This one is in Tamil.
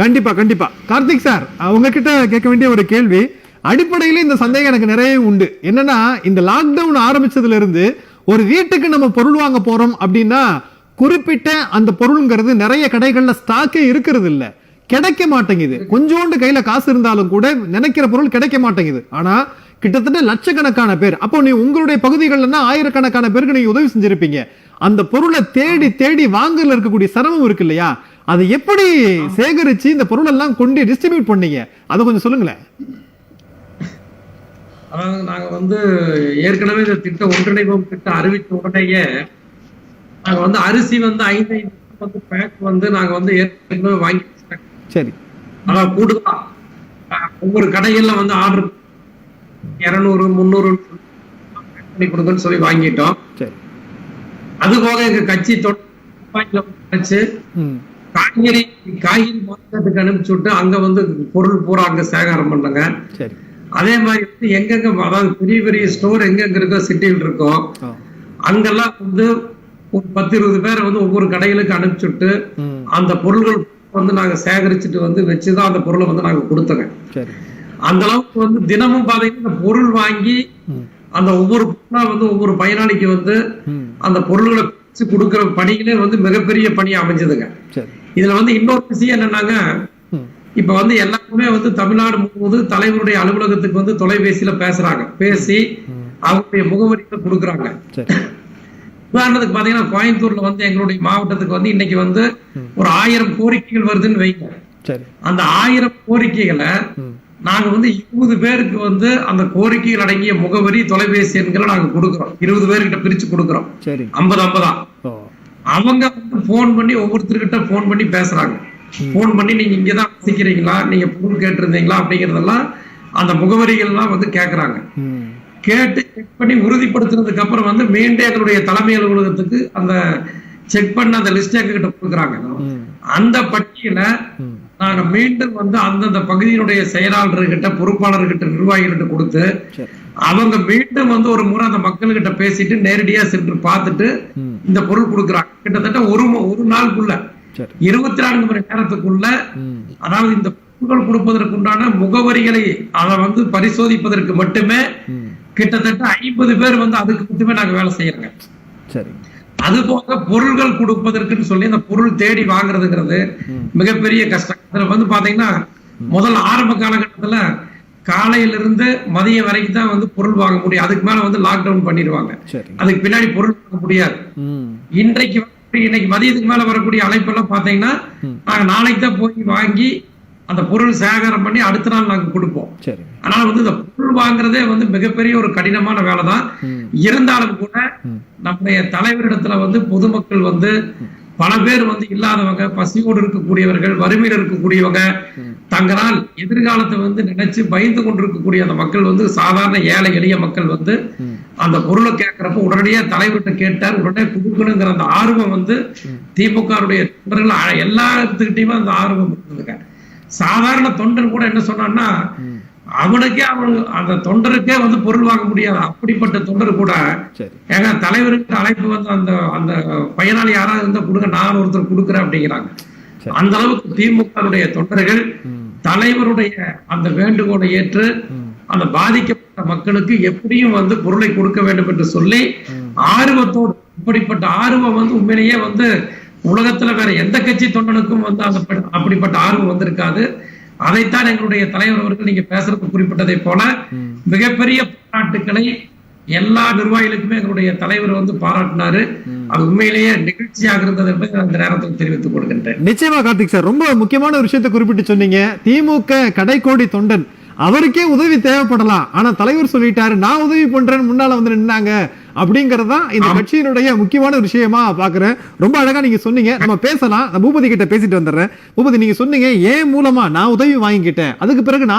கண்டிப்பா கண்டிப்பா. கார்த்திக் சார் உங்ககிட்ட கேட்க வேண்டிய ஒரு கேள்வி. அடிப்படையில இந்த சந்தேகம் எனக்கு நிறைய உண்டு. என்னன்னா இந்த லாக்டவுன் ஆரம்பிச்சதுல இருந்து ஒரு வீட்டுக்கு நம்ம பொருள் வாங்க போறோம் அப்படின்னா குறிப்பிட்ட அந்த பொருள்ங்கிறது நிறைய கடைகள்ல ஸ்டாக்கே இருக்கிறது இல்ல கிடைக்க மாட்டேங்குது. கொஞ்சோண்டு கையில காசு இருந்தாலும் கூட நினைக்கிற பொருள் கிடைக்க மாட்டேங்குது. ஆனா கிட்டத்தட்ட லட்சக்கணக்கான பேர். அப்போ நீ உங்களுடைய பகுதிகள்னா ஆயிரக்கணக்கான பேருக்கு நீங்க உதவி செஞ்சிருப்பீங்க. அந்த பொருளை தேடி தேடி வாங்கல இருக்கக்கூடிய சிரமம் இருக்கு இல்லையா? அதை எப்படி சேகரிச்சு இந்த பொருள் எல்லாம் கொண்டு டிஸ்ட்ரிபியூட் பண்ணீங்க? அதை கொஞ்சம் சொல்லுங்களேன். அதாவது நாங்க வந்து ஏற்கனவே இந்த திட்டம் ஒன்றிணைவோம் திட்டம் அறிவித்த உடனேயே நாங்க வந்து அரிசி வந்து ஐந்து ஐந்து வந்து பேக் வந்து நாங்க வந்து ஏற்கனவே வாங்கி. சரி. அதாவது கூடுதலா ஒவ்வொரு கடைகள்ல வந்து ஆர்டர் இருநூறு முந்நூறு பண்ணி கொடுங்கன்னு சொல்லி வாங்கிட்டோம். சரி. அது போக எங்க கட்சி ம். காய்கறி காய்கறி மார்க்கெட்டுக்கு அனுப்பிச்சு விட்டு அங்க வந்து பொருள் பூரா அங்க சேகாரம் பண்ணுங்க. அதே மாதிரி வந்து எங்கெங்க அதாவது பெரிய பெரிய ஸ்டோர் எங்கெங்க இருக்கோ சிட்டியில் இருக்கோ. அங்கெல்லாம் வந்து ஒரு பத்து இருபது பேரை வந்து ஒவ்வொரு கடைகளுக்கு அனுப்பிச்சுட்டு அந்த பொருள்கள் வந்து நாங்க சேகரிச்சுட்டு வந்து வச்சுதான் அந்த பொருளை வந்து நாங்க கொடுத்தோங்க. அந்த அளவுக்கு வந்து தினமும் பாத்தீங்கன்னா பொருள் வாங்கி அந்த ஒவ்வொரு பொருளா வந்து ஒவ்வொரு பயனாளிக்கு வந்து அந்த பொருள்களை கொடுக்கிற பணிகளே வந்து மிகப்பெரிய பணி அமைஞ்சதுங்க. இதுல வந்து இன்னொரு விஷயம் என்னன்னாங்க இப்ப வந்து எல்லாருமே வந்து தமிழ்நாடு முழுவதும் தலைவருடைய அலுவலகத்துக்கு வந்து தொலைபேசியில பேசுறாங்க. பேசி ம். அவங்களுடைய முகவரிகளை கொடுக்குறாங்க. உதாரணத்துக்கு பாத்தீங்கன்னா கோயம்புத்தூர்ல வந்து எங்களுடைய மாவட்டத்துக்கு வந்து இன்னைக்கு வந்து ஒரு ஆயிரம் கோரிக்கைகள் வருதுன்னு வைங்க. அந்த ஆயிரம் கோரிக்கைகளை நாங்க வந்து இருபது பேருக்கு வந்து அந்த கோரிக்கைகள் அடங்கிய முகவரி தொலைபேசி எண்களை நாங்க கொடுக்குறோம். இருபது பேர்கிட்ட பிரிச்சு கொடுக்குறோம். ஐம்பது ஐம்பதா? அவங்க வந்து போன் பண்ணி ஒவ்வொருத்தர்கிட்ட போன் பண்ணி பேசுறாங்க. போன் பண்ணி நீங்க இங்கதான் வசிக்கிறீங்களா? நீங்க பொருள் கேட்டிருந்தீங்களா? அப்படிங்கறதெல்லாம் அந்த முகவரிகள் எல்லாம் வந்து கேக்குறாங்க. ம். கேட்டு செக் பண்ணி உறுதிப்படுத்தினதுக்கு அப்புறம் வந்து மீண்டும் எங்களுடைய தலைமை அலுவலகத்துக்கு அந்த செக் பண்ண அந்த லிஸ்ட் எங்ககிட்ட கொடுக்குறாங்க. அந்த பட்டியலை நாங்க மீண்டும் வந்து அந்தந்த பகுதியினுடைய செயலாளர்கிட்ட பொறுப்பாளர்கிட்ட நிர்வாகிகிட்ட கொடுத்து அவங்க மீண்டும் வந்து ஒரு முறை அந்த மக்கள்கிட்ட பேசிட்டு நேரடியா சென்று பார்த்துட்டு இந்த பொருள் கொடுக்குறாங்க. கிட்டத்தட்ட ஒரு ஒரு நாளுக்குள்ள இருபத்தி நான்கு மணி நேரத்துக்குள்ள அதாவது இந்த பொருட்கள் கொடுப்பதற்குண்டான முகவரிகளை அதை வந்து பரிசோதிப்பதற்கு மட்டுமே கிட்டத்தட்ட ஐம்பது பேர் வந்து அதுக்கு மட்டுமே நாங்க வேலை செய்யறோங்க. சரி. அது போக பொருள்கள் கொடுப்பதற்குன்னு சொல்லி அந்த பொருள் தேடி வாங்குறதுங்கிறது. மிகப்பெரிய கஷ்டம். அதுல வந்து பாத்தீங்கன்னா முதல் ஆரம்ப காலகட்டத்துல காலையில இருந்து மதியம் வரைக்கும் தான் வந்து பொருள் வாங்க முடியும். அதுக்கு மேல வந்து லாக்டவுன் பண்ணிடுவாங்க. அதுக்கு பின்னாடி பொருள் வாங்க முடியாது. இன்றைக்கு இன்னைக்கு மதியத்துக்கு மேல வரக்கூடிய அழைப்பெல்லாம் பாத்தீங்கன்னா ம். நாங்க நாளைக்கு தான் போய் வாங்கி அந்த பொருள் சேகரம் பண்ணி அடுத்த நாள் நாங்க கொடுப்போம். அதனால வந்து இந்த பொருள் வாங்குறதே வந்து மிகப்பெரிய ஒரு கடினமான வேலை தான் இருந்தாலும் கூட நம்முடைய தலைவரிடத்துல வந்து பொதுமக்கள் வந்து பல பேர் வந்து இல்லாதவங்க பசியோடு இருக்கக்கூடியவர்கள் வறுமையில் இருக்கக்கூடியவங்க தங்களால் எதிர்காலத்தை வந்து நினைச்சு பயந்து கொண்டிருக்கக்கூடிய அந்த மக்கள் வந்து சாதாரண ஏழை எளிய மக்கள் வந்து அந்த பொருளை கேட்கிறப்ப உடனடியா தலைவர்கிட்ட கேட்டார். உடனே கொடுக்கணுங்கிற அந்த ஆர்வம் வந்து திமுகவுடைய தொண்டர்கள் எல்லாத்துக்கிட்டையுமே அந்த ஆர்வம் இருந்ததுங்க. சாதாரண தொண்டர் கூட என்ன சொன்னான்னா அவனுக்கே அவன் அந்த தொண்டருக்கே வந்து பொருள் வாங்க முடியாது. அப்படிப்பட்ட தொண்டர் கூட ஏங்க தலைவருக்கு அழைப்பு வந்து அந்த அந்த பயனாளி யாராவது இருந்தா கொடுங்க நான் ஒருத்தர் கொடுக்குறேன் அப்படிங்கிறாங்க. அந்த அளவுக்கு திமுகவுடைய தொண்டர்கள் தலைவருடைய அந்த வேண்டுகோளை ஏற்று அந்த பாதிக்கப்பட்ட மக்களுக்கு எப்படியும் வந்து பொருளை கொடுக்க வேண்டும் என்று சொல்லி. ஆர்வத்தோடு இப்படிப்பட்ட ஆர்வம் வந்து உண்மையிலேயே வந்து உலகத்துல வேற எந்த கட்சி தொண்டனுக்கும் வந்து அந்த அப்படிப்பட்ட ஆர்வம் வந்திருக்காது. அதைத்தான் எங்களுடைய தலைவர் அவர்கள் நீங்க பேசுறது குறிப்பிட்டதை போல மிகப்பெரிய பாராட்டுக்களை எல்லா நிர்வாகிகளுக்குமே எங்களுடைய தலைவர் வந்து பாராட்டினாரு. அது உண்மையிலேயே நிகழ்ச்சியாக இருந்தது என்பதை நான் இந்த நேரத்தில் தெரிவித்துக் கொள்கின்றேன். நிச்சயமா கார்த்திக் சார். ரொம்ப முக்கியமான ஒரு விஷயத்தை குறிப்பிட்டு சொன்னீங்க. திமுக கடைக்கோடி தொண்டன். அவருக்கே உதவி தேவைப்படலாம். ஆனா தலைவர் சொல்லிட்டாரு நான் உதவி பண்றேன்னு முன்னால வந்து நின்னாங்க. அப்படிங்கறதா இந்த கட்சியினுடைய முக்கியமான விஷயமா பாக்குறேன். ரொம்ப அழகா நீங்க சொன்னீங்க. நம்ம பேசலாம். நான் பூபதி கிட்ட பேசிட்டு வந்துடுறேன். பூபதி நீங்க சொன்னீங்க ஏன் மூலமா நான் உதவி வாங்கிக்கிட்டேன்? அதுக்கு பிறகு நான்